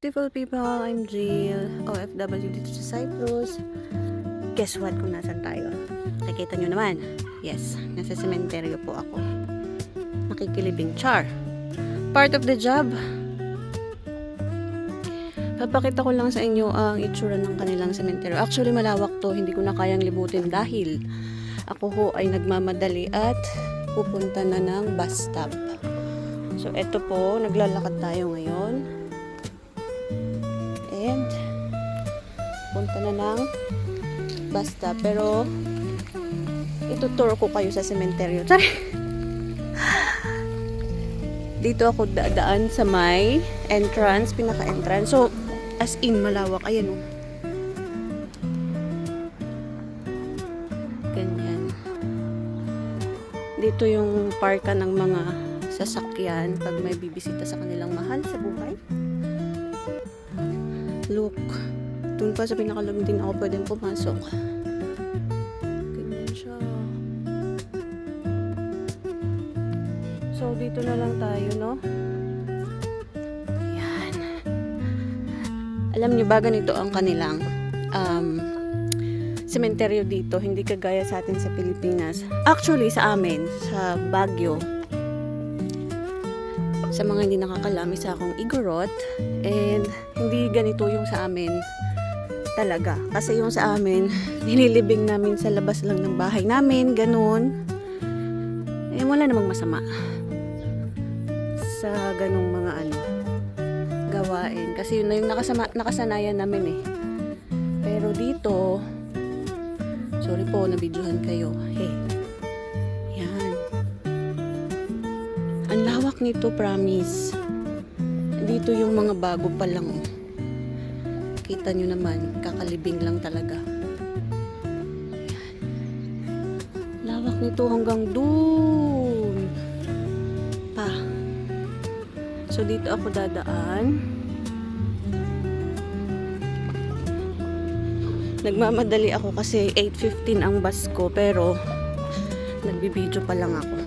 Beautiful people, I'm Jill, OFW dito sa Cyprus. Guess what kung nasan tayo? Nakikita nyo naman. Yes, nasa sementeryo po ako. Nakikilibing char. Part of the job. Papakita ko lang sa inyo ang itsura ng kanilang sementeryo. Actually, malawak to. Hindi ko na kayang libutin dahil ako ho ay nagmamadali at pupunta na ng bus stop. So, eto po, naglalakad tayo ngayon. And, punta na ng stop. Pero, ituturo ko kayo sa sementeryo. Dito ako dadaan sa may entrance, pinaka-entrance. So, as in, malawak. Ayan o. Ganyan. Dito yung parka ng mga sasakyan pag may bibisita sa kanilang mahal sa buhay. Look. Doon pa sa pinakalaging din ako pwedeng pumasok. Ganyan siya. So, dito na lang tayo, no? Ayan. Alam niyo ba, ganito ang kanilang um, sementeryo dito. Hindi kagaya sa atin sa Pilipinas. Actually, sa amin, sa Baguio, sa mga hindi nakakalam, isa akong Igorot. And hindi ganito yung sa amin talaga. Kasi yung sa amin, nililibing namin sa labas lang ng bahay namin, ganun. Eh, wala namang masama sa ganung mga ano, gawain. Kasi yun na yung nakasama, nakasanayan namin eh. Pero dito, sorry po, nabidyohan kayo. Hey, Lawak nito, promise. Dito yung mga bago pa lang. oh. Kita nyo naman, kakalibing lang talaga. Yan. Lawak nito hanggang dun. Pa. So, dito ako dadaan. Nagmamadali ako kasi 8.15 ang bus ko, pero nagbibideo pa lang ako.